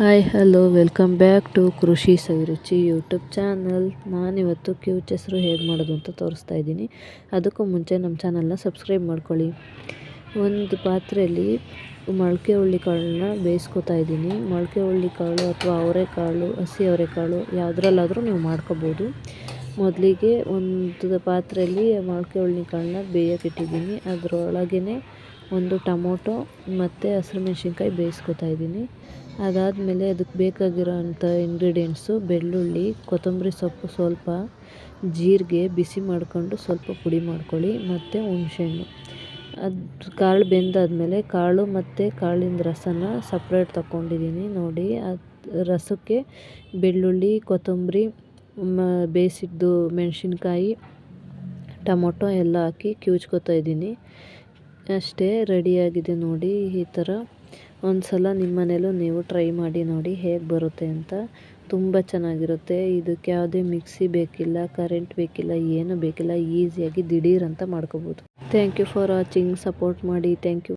Hi hello welcome back to Krushi Saviruchi YouTube channel ನಾನಿವತ್ತು ಕ್ಯೂಚ್ ಹೆಸರು ಹೇಗೆ ಮಾಡೋದು ಅಂತ ತೋರಿಸ್ತಾ ಇದ್ದೀನಿ. ಅದಕ್ಕೂ ಮುಂಚೆ ನಮ್ಮ ಚಾನಲ್ನ ಸಬ್ಸ್ಕ್ರೈಬ್ ಮಾಡ್ಕೊಳ್ಳಿ. ಒಂದು ಪಾತ್ರೆಯಲ್ಲಿ ಮೊಳಕೆ ಕಾಳನ್ನ ಬೇಯಿಸ್ಕೊತಾ ಇದ್ದೀನಿ. ಮೊಳಕೆ ಕಾಳು ಅಥವಾ ಅವರೆಕಾಳು ಹಸಿ ಅವರೆಕಾಳು ಯಾವುದ್ರಲ್ಲಾದರೂ ನೀವು ಮಾಡ್ಕೋಬೋದು. ಮೊದಲಿಗೆ ಒಂದು ಪಾತ್ರೆಯಲ್ಲಿ ಮೊಳಕೆ ಕಾಳನ್ನ ಬೇಯೋಕೆ ಇಟ್ಟಿದ್ದೀನಿ ಅದರೊಳಗೇ ಒಂದು ಟೊಮೊಟೊ ಮತ್ತು ಹಸಿರು ಮೆಣಸಿನ್ಕಾಯಿ ಬೇಯಿಸ್ಕೊತಾ ಇದ್ದೀನಿ. ಅದಾದಮೇಲೆ ಅದಕ್ಕೆ ಬೇಕಾಗಿರೋ ಅಂಥ ಇಂಗ್ರೀಡಿಯೆಂಟ್ಸು ಬೆಳ್ಳುಳ್ಳಿ, ಕೊತ್ತಂಬರಿ ಸೊಪ್ಪು ಸ್ವಲ್ಪ, ಜೀರಿಗೆ, ಬಿಸಿ ಮಾಡಿಕೊಂಡು ಸ್ವಲ್ಪ ಪುಡಿ ಮಾಡ್ಕೊಳ್ಳಿ, ಮತ್ತು ಹುಣಸೆಹಣ್ಣು. ಅದು ಕಾಳು ಬೆಂದಾದಮೇಲೆ ಕಾಳು ಮತ್ತು ಕಾಳಿನ ರಸನ ಸಪ್ರೇಟ್ ತಗೊಂಡಿದ್ದೀನಿ ನೋಡಿ. ಅದು ರಸಕ್ಕೆ ಬೆಳ್ಳುಳ್ಳಿ, ಕೊತ್ತಂಬರಿ ಬೇಯಿಸಿದ್ದು ಮೆಣಸಿನ್ಕಾಯಿ, ಟೊಮೊಟೊ ಎಲ್ಲ ಹಾಕಿ ಕಿವುಚ್ಕೊತಾ ಇದ್ದೀನಿ. ಅಷ್ಟೇ ರೆಡಿಯಾಗಿದೆ ನೋಡಿ ಈ ಥರ. ಒಂದು ಸಲ ನಿಮ್ಮ ಮನೇಲೂ ನೀವು ಟ್ರೈ ಮಾಡಿ ನೋಡಿ ಹೇಗೆ ಬರುತ್ತೆ ಅಂತ. ತುಂಬ ಚೆನ್ನಾಗಿರುತ್ತೆ. ಇದಕ್ಕೆ ಯಾವುದೇ ಮಿಕ್ಸಿ ಬೇಕಿಲ್ಲ, ಕರೆಂಟ್ ಬೇಕಿಲ್ಲ, ಏನು ಬೇಕಿಲ್ಲ, ಈಸಿಯಾಗಿ ದಿಢೀರ್ ಅಂತ ಮಾಡ್ಕೋಬೋದು. Thank you for watching. Support ಮಾಡಿ. Thank you.